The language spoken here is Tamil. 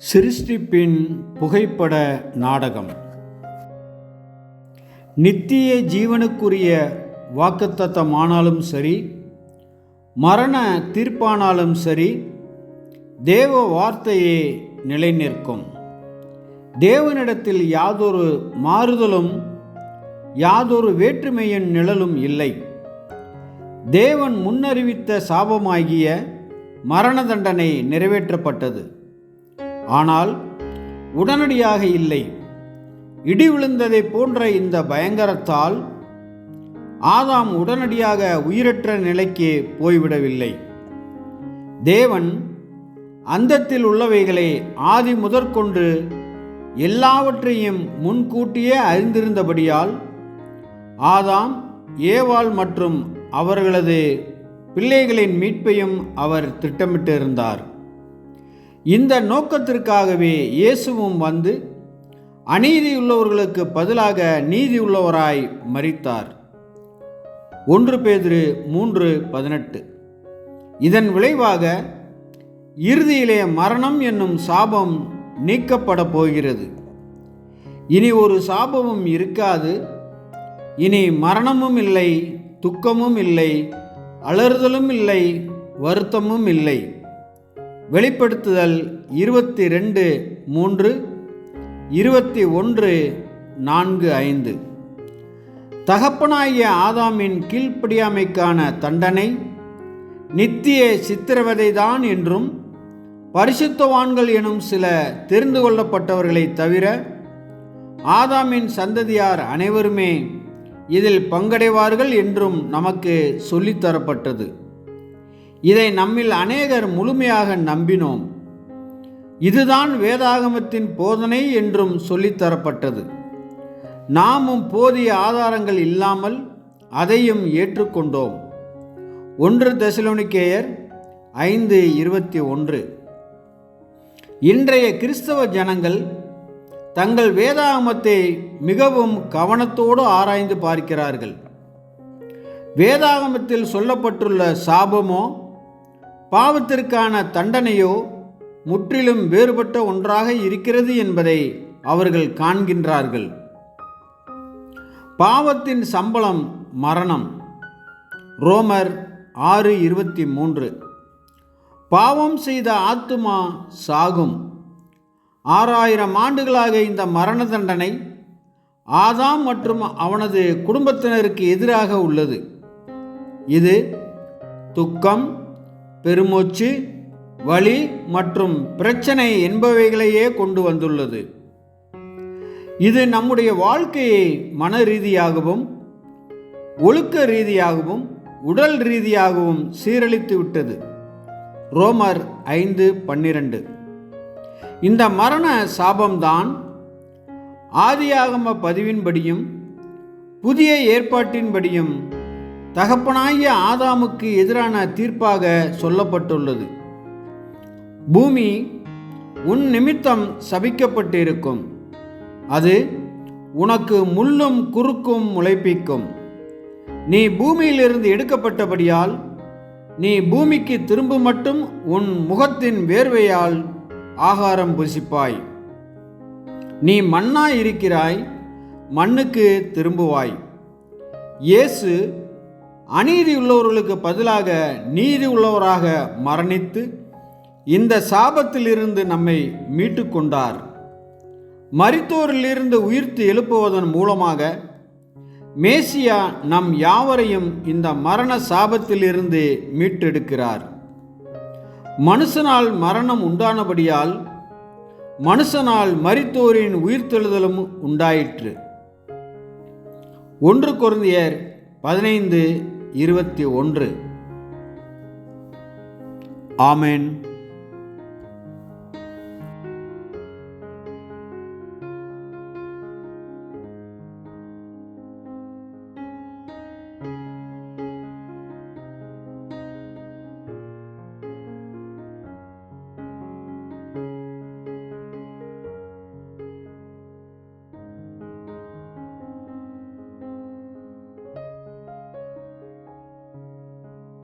சிருஷ்டிப்பின் புகைப்பட நாடகம். நித்திய ஜீவனுக்குரிய வாக்குத்தத்தமானாலும் சரி மரண தீர்ப்பானாலும் சரி தேவ வார்த்தையே நிலைநிற்கும். தேவனிடத்தில் யாதொரு மாறுதலும் யாதொரு வேற்றுமையின் நிழலும் இல்லை. தேவன் முன்னறிவித்த சாபமாகிய மரண தண்டனை நிறைவேற்றப்பட்டது. ஆனால் உடனடியாக இல்லை. இடி விழுந்ததை போன்ற இந்த பயங்கரத்தால் ஆதாம் உடனடியாக உயிரற்ற நிலைக்கு போய்விடவில்லை. தேவன் அந்தத்தில் உள்ளவைகளை ஆதி முதற்கொண்டு எல்லாவற்றையும் முன்கூட்டியே அறிந்திருந்தபடியால் ஆதாம் ஏவாள் மற்றும் அவர்களது பிள்ளைகளின் மீட்பையும் அவர் திட்டமிட்டிருந்தார். இந்த நோக்கத்திற்காகவே இயேசுவும் வந்து அநீதி உள்ளவர்களுக்கு பதிலாக நீதியுள்ளவராய் மறித்தார் ஒன்று பேதிரு மூன்று பதினெட்டு. இதன் விளைவாக இறுதியிலே மரணம் என்னும் சாபம் நீக்கப்பட போகிறது. இனி ஒரு சாபமும் இருக்காது. இனி மரணமும் இல்லை துக்கமும் இல்லை அலறுதலும் இல்லை வருத்தமும் இல்லை. வெளிப்படுத்துதல் இருபத்தி ரெண்டு மூன்று இருபத்தி ஒன்று நான்கு ஐந்து. தகப்பனாகிய ஆதாமின் கீழ்ப்படியாமைக்கான தண்டனை நித்திய சித்திரவதைதான் என்றும் பரிசுத்தவான்கள் எனும் சில தெரிந்து கொள்ளப்பட்டவர்களை தவிர ஆதாமின் சந்ததியார் அனைவருமே இதில் பங்கடைவார்கள் என்றும் நமக்கு சொல்லித்தரப்பட்டது. இதை நம்மில் அநேகர் முழுமையாக நம்பினோம். இதுதான் வேதாகமத்தின் போதனை என்றும் சொல்லித்தரப்பட்டது நாமும் போதிய ஆதாரங்கள் இல்லாமல் அதையும் ஏற்றுக்கொண்டோம். ஒன்று தெசலோனிக்கேயர் ஐந்து இருபத்தி ஒன்று. இன்றைய கிறிஸ்தவ ஜனங்கள் தங்கள் வேதாகமத்தை மிகவும் கவனத்தோடு ஆராய்ந்து பார்க்கிறார்கள். வேதாகமத்தில் சொல்லப்பட்டுள்ள சாபமோ பாவத்திற்கான தண்டனையோ முற்றிலும் வேறுபட்ட ஒன்றாக இருக்கிறது என்பதை அவர்கள் காண்கின்றார்கள். பாவத்தின் சம்பளம் மரணம். ரோமர் ஆறு இருபத்தி மூன்று. பாவம் செய்த ஆத்துமா சாகும். ஆறாயிரம் ஆண்டுகளாக இந்த மரண தண்டனை ஆதாம் மற்றும் அவனது குடும்பத்தினருக்கு எதிராக உள்ளது. இது துக்கம் பெருமூச்சு வலி மற்றும் பிரச்சனை என்பவைகளையே கொண்டு வந்துள்ளது. இது நம்முடைய வாழ்க்கையை மன ரீதியாகவும் ஒழுக்க ரீதியாகவும் உடல் ரீதியாகவும் சீரழித்து விட்டது. ரோமர் ஐந்து பன்னிரண்டு. இந்த மரண சாபம்தான் ஆதியாகம பதிவின்படியும் புதிய ஏற்பாட்டின்படியும் தகப்பனாகிய ஆதாமுக்கு எதிரான தீர்ப்பாக சொல்லப்பட்டுள்ளது. பூமி உன் நிமித்தம் சபிக்கப்பட்டிருக்கும். அது உனக்கு முள்ளும் குறுக்கும் முளைப்பிக்கும். நீ பூமியிலிருந்து எடுக்கப்பட்டபடியால் நீ பூமிக்கு திரும்ப மட்டும் உன் முகத்தின் வேர்வையால் ஆகாரம் புசிப்பாய். நீ மண்ணாய் இருக்கிறாய் மண்ணுக்கு திரும்புவாய். இயேசு அநீதி உள்ளவர்களுக்கு பதிலாக நீதி உள்ளவராக மரணித்து இந்த சாபத்திலிருந்து நம்மை மீட்டு கொண்டார். மரித்தோரிலிருந்து உயிர்த்து எழுப்புவதன் மூலமாக மேசியா நம் யாவரையும் இந்த மரண சாபத்திலிருந்து மீட்டெடுக்கிறார். மனுஷனால் மரணம் உண்டானபடியால் மனுஷனால் மரித்தோரின் உயிர்த்தெழுதலும் உண்டாயிற்று. ஒன்று குருந்தியர் பதினைந்து இருபத்தி ஒன்று. ஆமேன்.